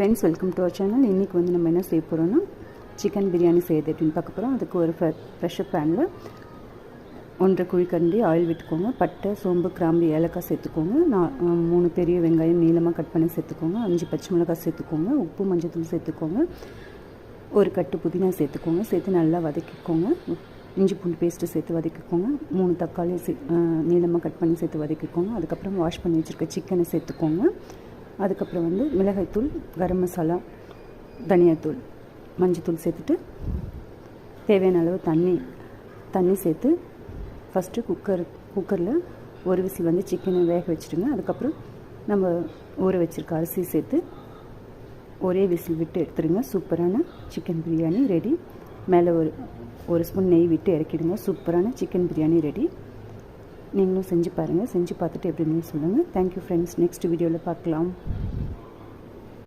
Friends welcome to our channel இன்றைக்கி வந்து நம்ம என்ன செய்ய போகிறோன்னா சிக்கன் பிரியாணி செய்யறது அப்படின்னு பார்க்க போகிறோம் அதுக்கு ஒரு ப்ரெஷர் பேனில் ஒன்றரை குழிக்கண்டி ஆயில் விட்டுக்கோங்க. பட்டை சோம்பு கிராம்பு ஏலக்காய் சேர்த்துக்கோங்க. நான் மூணு பெரிய வெங்காயம் நீளமாக கட் பண்ணி சேர்த்துக்கோங்க. அஞ்சு பச்சை மிளகாய் சேர்த்துக்கோங்க. உப்பு மஞ்சத்தூள் சேர்த்துக்கோங்க. ஒரு கட்டு புதினா சேர்த்துக்கோங்க. சேர்த்து நல்லா வதக்கிக்கோங்க. இஞ்சி பூண்டு பேஸ்ட்டு சேர்த்து வதக்கிக்கோங்க. மூணு தக்காளி சே நீளமாக கட் பண்ணி சேர்த்து வதக்கிக்கோங்க. அதுக்கப்புறம் வாஷ் பண்ணி வச்சுருக்க சிக்கனை சேர்த்துக்கோங்க. அதுக்கப்புறம் வந்து மிளகாய்த்தூள் கரம் மசாலா தனியாத்தூள் மஞ்சத்தூள் சேர்த்துட்டு தேவையான அளவு தண்ணி தண்ணி சேர்த்து ஃபஸ்ட்டு குக்கர் குக்கரில் ஒரு விசில் வந்து சிக்கனை வேக வச்சுடுங்க. அதுக்கப்புறம் நம்ம ஊற வச்சுருக்க அரிசி சேர்த்து ஒரே விசில் விட்டு எடுத்துடுங்க. சூப்பரான சிக்கன் பிரியாணி ரெடி மேலே ஒரு ஒரு ஸ்பூன் நெய் விட்டு இறக்கிடுங்க. சூப்பரான சிக்கன் பிரியாணி ரெடி நீங்களும் செஞ்சு பாருங்கள் செஞ்சு பார்த்துட்டு எப்படின்னு சொல்லுங்கள் தேங்க்யூ ஃப்ரெண்ட்ஸ் நெக்ஸ்ட் வீடியோவில் பார்க்கலாம்.